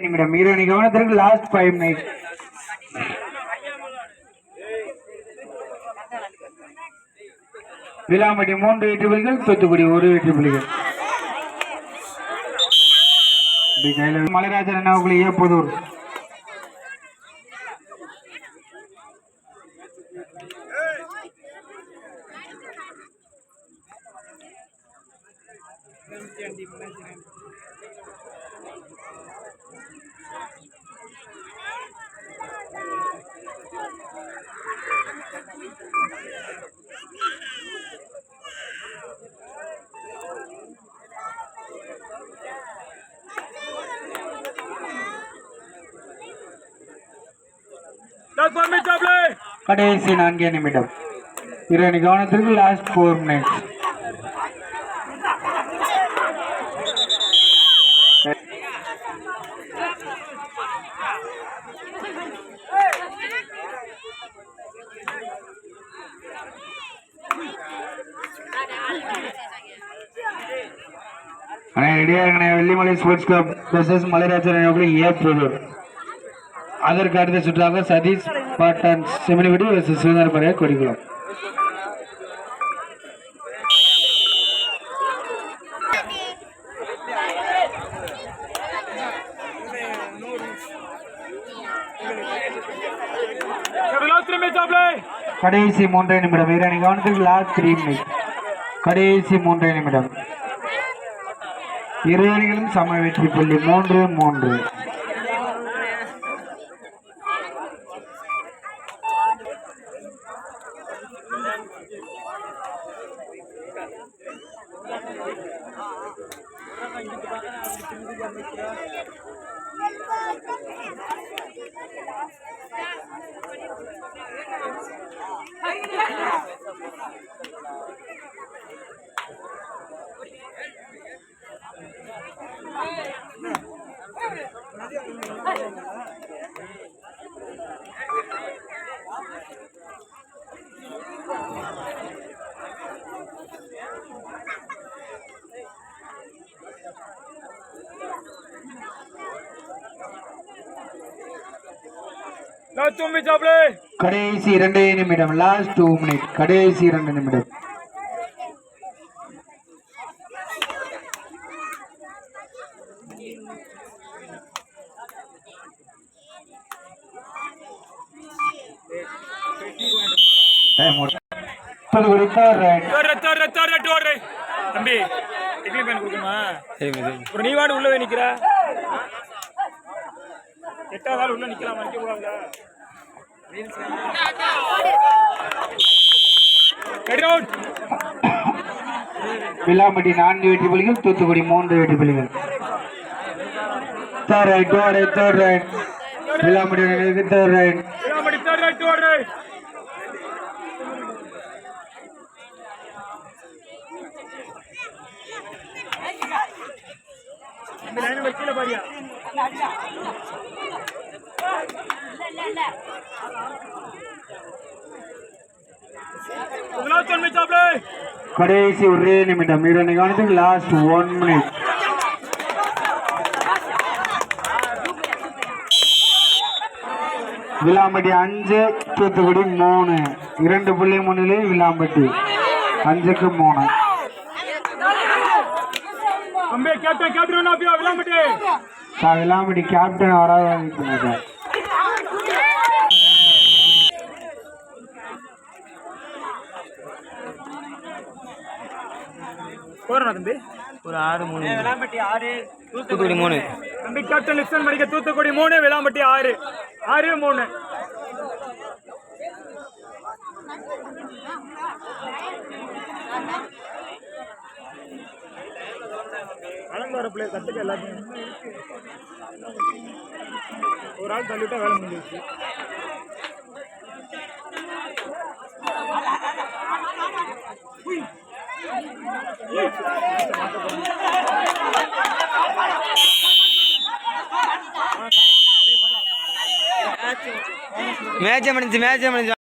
நிமிடம் இரு கவனத்திற்கு லாஸ்ட் ஃபைவ் மினிட் விலாமட்டி மூன்று வெற்றி புலிகள் தூத்துக்குடி ஒரு வெற்றி புலிகள். இப்படி கையில மலைராஜன் கடைசி நான்கே நிமிடம் இரு கவனத்திற்கு லாஸ்ட் ஃபோர் மினிட்ஸ் அண்ணே ரெடியாக இருக்கண்ணே. Vellimalai sports club versus Malairajan அவர்கள் ஏப்ரல் அதற்கு அடுத்த சுற்றாக சதீஷ் பாட்டன் செமினிவிடி versus சுதந்திர பரையா கொடிக்குளம் கடைசி மூன்றே நிமிடம். இரணி கவனத்தில் லாஸ்ட் த்ரீ மினிட் கடைசி மூன்றே நிமிடம். இரு அணிகளும் சம வெற்றி புள்ளி மூன்று மூன்று. கடைசி இரண்டு நிமிடம் லாஸ்ட் டூ மினிட் கடைசி இரண்டு நிமிடம். தம்பி டிக்லி பேன் கொடுக்குமா அப்புறம் நீ வாடு உள்ளவே நிக்கிற. எட்டாவது ஆள் உள்ள நிக்கலாம் நிக்க கூடாதுல நான்கு வெற்றி புலிகள் தூத்துக்குடி மூன்று வெற்றி புலிகள். Third right third right Villampatti third right Vilamadi third right பயணம் ரைட் பாரியா கடைசி ஒரே நிமிடம். இரண்டு கவனத்துக்கு லாஸ்ட் ஒன் மினிட் விளாம்பட்டி அஞ்சு தூத்துக்குடி மூணு. இரண்டு புள்ளி மூணுலேயும் விளாம்பட்டி. அஞ்சுக்கு மூணு. தம்பி கேப்டன் கேப்டன் ஆப்பியா விளாமட்டி. சார் வில்லாம்பட்டி கேப்டன் வராத வைக்கணும் சார் போறா தம்பி? ஒரு ஆறு மூணு. விளாம்பட்டி ஆறு. தூத்துக்குடி மூணு. தம்பி கேப்டன் லிஸ்டன் படிக்க தூத்துக்குடி மூணு விளாம்பட்டி ஆறு. ஆறு மூணு. அலங்கார பிள்ளைய கத்துக்க எல்லாத்தையும் ஒரு ஆள் தள்ளிவிட்டா வேலை முடிஞ்சிருச்சு மேட்சே முடிஞ்சு மேட்சே முடிஞ்சு